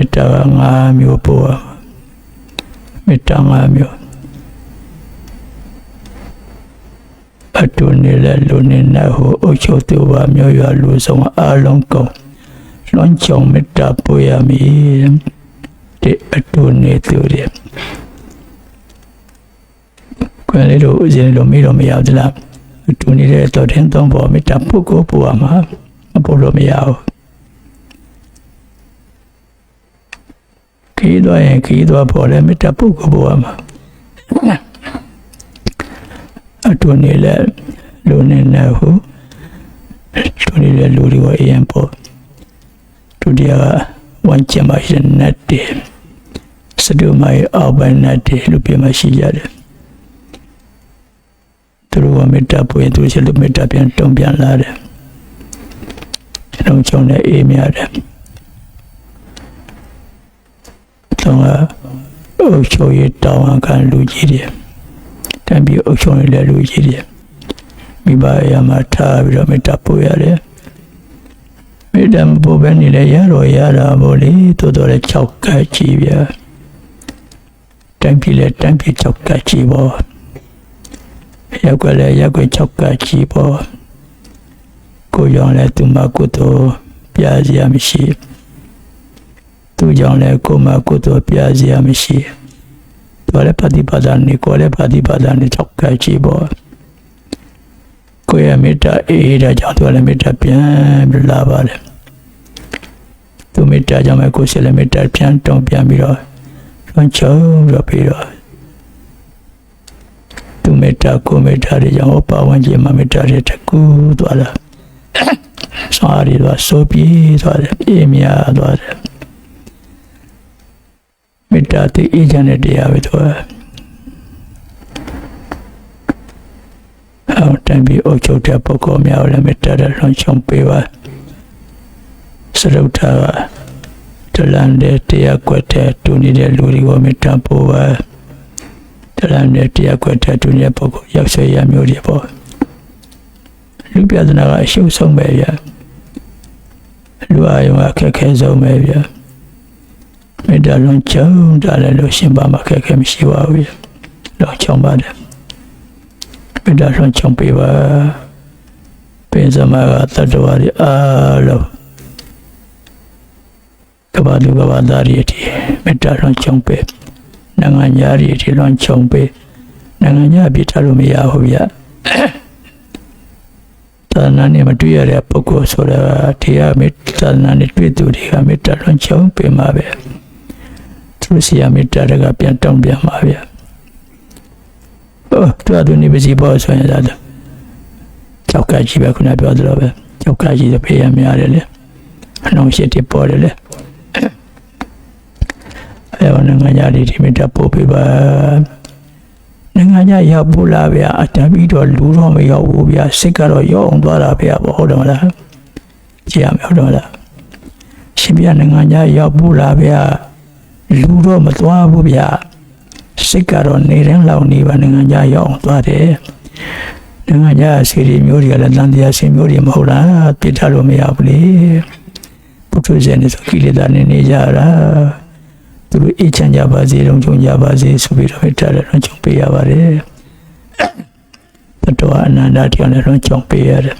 မေတ္တာက၅မျိုးပို့ရမှာမေတ္တာ၅မျိုးအတူနေလဲလူနေနဲ့ဟိုအုတ်ချုပ်သူပါမျိုးရွာလူဆောင်အားလုံးကုန်လွန်ချုံမေတ္တာပို့ရမည်ဒီအတူနေသူတွေခွင့်လေးတို့ဦးဇင်းတို့မိတော့မရဘူးလားအတူနေတဲ့တော်ထင်းသုံးပေါ်မေတ္တာပုဂ္ဂိုလ်ပို့ရမှာမပို့လို့မရဘူး ခီးသွားရင်ခီးသွားပေါ်လဲမေတ္တာပုဂ္ဂိုလ်ဘဝမှာအတူနေလဲလူနေနေဟုတူနေလဲလူတွေအရင်ပေါ်ဒုတိယကဝန်ချင်မရှိတဲ့တည်းစဒုမိုင်အောက်ပိုင်းနဲ့တည်းလူပြမရှိကြတယ်သူတို့ကမေတ္တာပွင့်သူရှိလို့မေတ္တာပြန်တုံ့ပြန်လာတယ်ကျွန်တော်ကြောင့်လည်းအေးမြတယ် တော့အုပ်ချုပ်ရေးတောင်းအခံလူကြီးတွေတံပြီးအုပ်ချုပ်ရေးလည်းလူကြီးတွေမိဘရမှာထားပြီးတော့မေတ္တာပို့ရတယ်မေတ္တာမပို့ဘဲနေလဲရတော့ရတာမို့လေတိုးတော့လည်း၆ကတ်ကြီးဗျာတံပြီးလဲတံပြီး၆ကတ်ကြီးပေါ့ရက်ွက်လဲရက်ွက်၆ကတ်ကြီးပေါ့ကိုရောင်လဲသူမကုသိုလ်ပြာစရာမရှိဘူး သူကြောင့်လည်းကိုယ်မကိုယ်တော်ပြစရာမရှိတော်လည်းပฏิပါဒနေကိုယ်လည်းပฏิပါဒနေချောက်ကကြည့်ပေါ့ကိုယ်ရဲ့မေတ္တာအေးတဲ့ကြောင့်တော်လည်းမေတ္တာပြန်ပြီးလာပါတယ်သူမေတ္တာကြောင့်ပဲကိုယ်ဆက်လည်းမေတ္တာပြန်တုံ့ပြန်ပြီးတော့ဆွမ်းချုံပြီးတော့ပြီးတော့သူမေတ္တာကိုယ်မေတ္တာတွေကြောင့်ဟောပါဝင်ခြင်းမှာမေတ္တာတွေတကူသွားလာဆောရီတော့ဆိုပြီးသွားတယ်ပြေးမြသွားတယ်မေ တ္တာတည်အေးချမ်းတဲ့တရားပဲတော့အောင်တန်ပြီးအုပ်ချုပ်တဲ့ပုဂ္ဂိုလ်များကိုလည်းမေတ္တာနဲ့လွန်ချုံပေးပါစရုပ်ထာကတလန်တဲ့တရားကွက်တဲ့တူနေတဲ့လူတွေကိုမေတ္တာပို့ပါတလန်တဲ့တရားကွက်တဲ့တူနေတဲ့ပုဂ္ဂိုလ်ရောက်ဆွေရမျိုးတွေပေါ့လူပြဒနာကအရှုပ်ဆုံးပဲဗျာလူအယုံအခက်ခဲဆုံးပဲဗျာ မေတ္တာလုံးချုံတာလည်းလို့ရှင်ပါမှာခက်ခဲမရှိပါဘူး။လုံးချုံပါတယ်။မေတ္တာလုံးချုံပေးပါ။ပိစမကတတ္တဝါတွေအားလုံးကဘာလူကဘာသားတွေဒီမေတ္တာလုံးချုံပေး။နိုင်ငံညာတွေဒီလုံးချုံပေး။နိုင်ငံညာပြထားလို့မရဘူးဗျ။သာသနာနဲ့မတွေ့ရတဲ့ပုဂ္ဂိုလ်ဆိုတာတရားမေတ္တာနဲ့တွေ့သူတွေကမေတ္တာလုံးချုံပေးမှာပဲ။ သူစီယမေတ္တာကပြန်တောင်းပြန်ပါဗျာ။ဟောသူအတူနေပါစီပေါ်ဆိုရင်ဒါကြောက်ကကြီးပဲခုနပြောသလိုပဲကြောက်ကကြီးတော့ဖေးရများတယ်လေ။အလုံးရှိတဲ့ပေါ်တယ်လေ။အဲတော့နိုင်ငံညာဒီမေတ္တာပို့ပေးပါ။နိုင်ငံညာရောက်ဖို့လားဗျာအတန်ပြီးတော့လူတော့မရောက်ဘူးဗျာစိတ်ကတော့ရောက်အောင်သွားတာဗျာဟုတ်တယ်မလား။ကြည့်ရမယ်ဟုတ်တယ်မလား။ရှင်ပြနိုင်ငံညာရောက်ဖို့လားဗျာ။ လူတော့မသွားဘူးဗျစိတ်ကတော့နေရင်လောက်နေပါနိုင်ငံခြားရောက်အောင်သွားတယ်နိုင်ငံခြားစီရီမျိုးတွေကလည်းတန်တရားစီမျိုးတွေမဟုတ်လားပြစ်ထားလို့မရဘူးလေပုထုဇဉ်တွေဆိုကိလေသာနေနေကြတာသူတို့အေးချမ်းကြပါစေလုံးချုံကြပါစေဆိုပြီးတော့ထားတယ်လုံးချုံပေးရပါတယ်တတော်အနန္တတရားနဲ့လုံးချုံပေးရတယ်